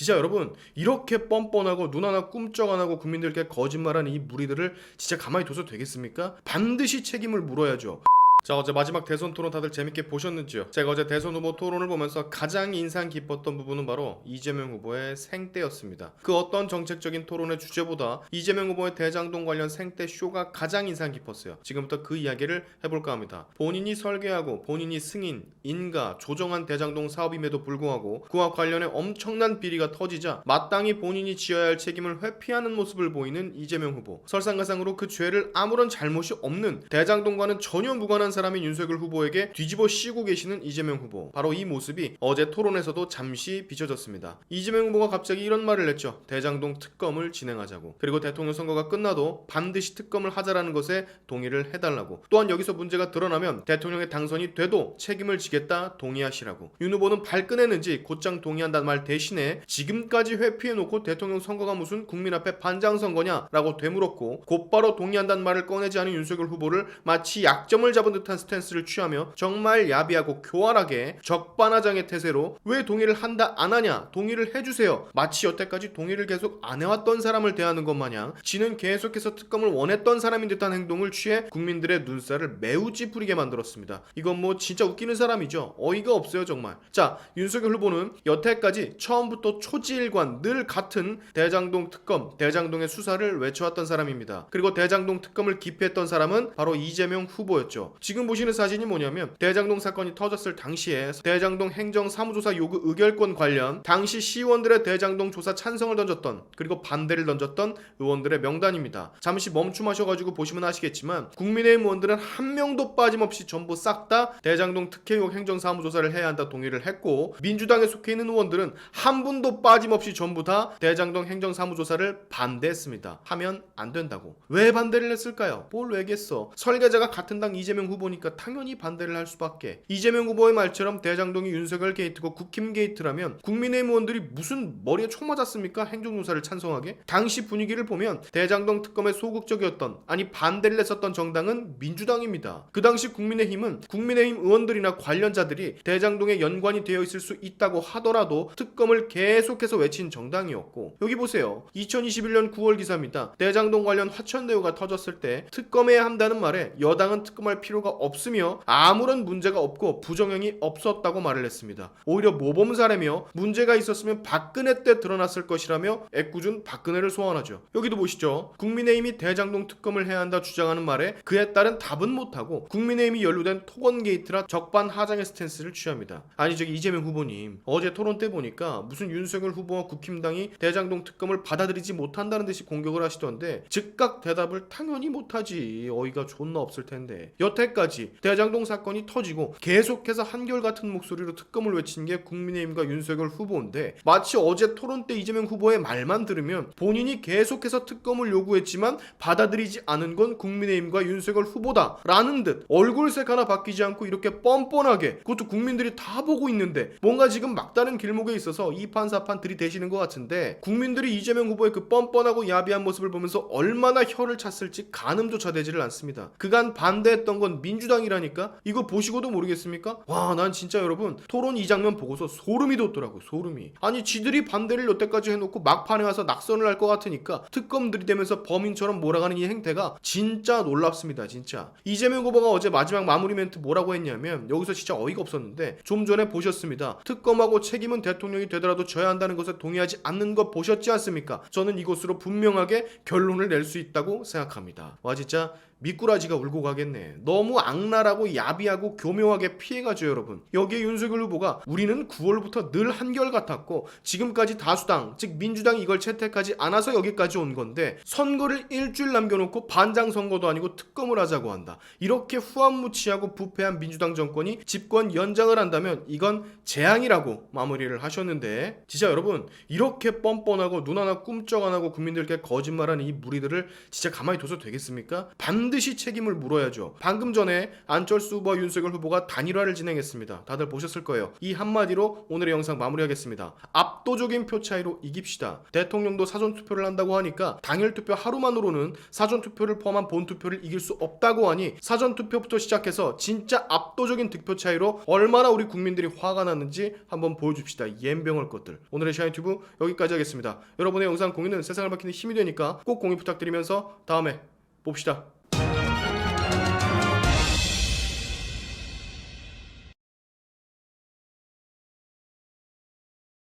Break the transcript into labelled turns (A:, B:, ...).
A: 진짜 여러분 이렇게 뻔뻔하고 눈 하나 꿈쩍 안 하고 국민들께 거짓말하는 이 무리들을 진짜 가만히 둬서 되겠습니까? 반드시 책임을 물어야죠. 자 어제 마지막 대선 토론 다들 재밌게 보셨는지요? 제가 어제 대선 후보 토론을 보면서 가장 인상 깊었던 부분은 바로 이재명 후보의 생떼였습니다. 그 어떤 정책적인 토론의 주제보다 이재명 후보의 대장동 관련 생떼 쇼가 가장 인상 깊었어요. 지금부터 그 이야기를 해볼까 합니다. 본인이 설계하고 본인이 승인, 인가, 조정한 대장동 사업임에도 불구하고 그와 관련해 엄청난 비리가 터지자 마땅히 본인이 지어야 할 책임을 회피하는 모습을 보이는 이재명 후보. 설상가상으로 그 죄를 아무런 잘못이 없는 대장동과는 전혀 무관한 사람인 윤석열 후보에게 뒤집어 씌우고 계시는 이재명 후보. 바로 이 모습이 어제 토론에서도 잠시 비춰졌습니다. 이재명 후보가 갑자기 이런 말을 했죠. 대장동 특검을 진행하자고. 그리고 대통령 선거가 끝나도 반드시 특검을 하자라는 것에 동의를 해달라고. 또한 여기서 문제가 드러나면 대통령의 당선이 돼도 책임을 지겠다 동의하시라고. 윤 후보는 발끈했는지 곧장 동의한다는 말 대신에 지금까지 회피해놓고 대통령 선거가 무슨 국민 앞에 반장 선거냐라고 되물었고 곧바로 동의한다는 말을 꺼내지 않은 윤석열 후보를 마치 약점을 잡은 듯한 스탠스를 취하며 정말 야비하고 교활하게 적반하장의 태세로 왜 동의를 한다 안 하냐 동의를 해주세요. 마치 여태까지 동의를 계속 안 해왔던 사람을 대하는 것 마냥 지는 계속해서 특검을 원했던 사람인 듯한 행동을 취해 국민들의 눈살을 매우 찌푸리게 만들었습니다. 이건 뭐 진짜 웃기는 사람이죠. 어이가 없어요 정말. 자 윤석열 후보는 여태까지 처음부터 초지일관 늘 같은 대장동 특검 대장동의 수사를 외쳐왔던 사람입니다. 그리고 대장동 특검을 기피했던 사람은 바로 이재명 후보였죠 지금 보시는 사진이 뭐냐면 대장동 사건이 터졌을 당시에 대장동 행정사무조사 요구 의결권 관련 당시 시의원들의 대장동 조사 찬성을 던졌던 그리고 반대를 던졌던 의원들의 명단입니다. 잠시 멈춤하셔가지고 보시면 아시겠지만 국민의힘 의원들은 한 명도 빠짐없이 전부 싹 다 대장동 특혜 의혹 행정사무조사를 해야 한다 동의를 했고 민주당에 속해 있는 의원들은 한 분도 빠짐없이 전부 다 대장동 행정사무조사를 반대했습니다. 하면 안 된다고. 왜 반대를 했을까요? 뭘 왜겠어? 설계자가 같은 당 이재명 후보 니까 당연히 반대를 할 수밖에. 이재명 후보의 말처럼 대장동이 윤석열 게이트고 국힘 게이트라면 국민의힘 의원들이 무슨 머리에 총 맞았습니까? 행정조사를 찬성하게? 당시 분위기를 보면 대장동 특검에 소극적이었던 아니 반대를 했었던 정당은 민주당입니다. 그 당시 국민의힘은 국민의힘 의원들이나 관련자들이 대장동에 연관이 되어 있을 수 있다고 하더라도 특검을 계속해서 외친 정당이었고 여기 보세요. 2021년 9월 기사입니다. 대장동 관련 화천대유가 터졌을 때 특검해야 한다는 말에 여당은 특검할 필요가 없으며 아무런 문제가 없고 부정행이 없었다고 말을 했습니다. 오히려 모범 사례며 문제가 있었으면 박근혜 때 드러났을 것이라며 애꿎은 박근혜를 소환하죠. 여기도 보시죠. 국민의힘이 대장동 특검을 해야 한다 주장하는 말에 그에 따른 답은 못하고 국민의힘이 연루된 토건 게이트라 적반하장의 스탠스를 취합니다. 아니 저기 이재명 후보님 어제 토론 때 보니까 무슨 윤석열 후보와 국힘당이 대장동 특검을 받아들이지 못한다는 듯이 공격을 하시던데 즉각 대답을 당연히 못하지 어이가 존나 없을 텐데 여태까지 대장동 사건이 터지고 계속해서 한결같은 목소리로 특검을 외친 게 국민의힘과 윤석열 후보인데 마치 어제 토론 때 이재명 후보의 말만 들으면 본인이 계속해서 특검을 요구했지만 받아들이지 않은 건 국민의힘과 윤석열 후보다 라는 듯 얼굴색 하나 바뀌지 않고 이렇게 뻔뻔하게 그것도 국민들이 다 보고 있는데 뭔가 지금 막다른 길목에 있어서 이판사판 들이대시는 것 같은데 국민들이 이재명 후보의 그 뻔뻔하고 야비한 모습을 보면서 얼마나 혀를 찼을지 가늠조차 되지를 않습니다. 그간 반대했던 건 민주당이라니까? 이거 보시고도 모르겠습니까? 와 난 진짜 여러분 토론 이 장면 보고서 소름이 돋더라고 소름이. 아니 지들이 반대를 여태까지 해놓고 막판에 와서 낙선을 할 것 같으니까 특검 들이대면서 범인처럼 몰아가는 이 행태가 진짜 놀랍습니다 진짜. 이재명 후보가 어제 마지막 마무리 멘트 뭐라고 했냐면 여기서 진짜 어이가 없었는데 좀 전에 보셨습니다. 특검하고 책임은 대통령이 되더라도 져야 한다는 것에 동의하지 않는 거 보셨지 않습니까? 저는 이것으로 분명하게 결론을 낼 수 있다고 생각합니다. 와 진짜 미꾸라지가 울고 가겠네. 너무 악랄하고 야비하고 교묘하게 피해가죠, 여러분. 여기에 윤석열 후보가 우리는 9월부터 늘 한결같았고 지금까지 다수당, 즉 민주당이 이걸 채택하지 않아서 여기까지 온 건데 선거를 일주일 남겨놓고 반장 선거도 아니고 특검을 하자고 한다. 이렇게 후한무치하고 부패한 민주당 정권이 집권 연장을 한다면 이건 재앙이라고 마무리를 하셨는데 진짜 여러분 이렇게 뻔뻔하고 눈 하나 꿈쩍 안 하고 국민들께 거짓말하는 이 무리들을 진짜 가만히 둬서 되겠습니까? 반 반드시 책임을 물어야죠. 방금 전에 안철수 후보와 윤석열 후보가 단일화를 진행했습니다. 다들 보셨을 거예요. 이 한마디로 오늘의 영상 마무리하겠습니다. 압도적인 표 차이로 이깁시다. 대통령도 사전 투표를 한다고 하니까 당일 투표 하루만으로는 사전 투표를 포함한 본 투표를 이길 수 없다고 하니 사전 투표부터 시작해서 진짜 압도적인 득표 차이로 얼마나 우리 국민들이 화가 났는지 한번 보여줍시다. 옌병할 것들. 오늘의 샤인튜브 여기까지 하겠습니다. 여러분의 영상 공유는 세상을 밝히는 힘이 되니까 꼭 공유 부탁드리면서 다음에 봅시다.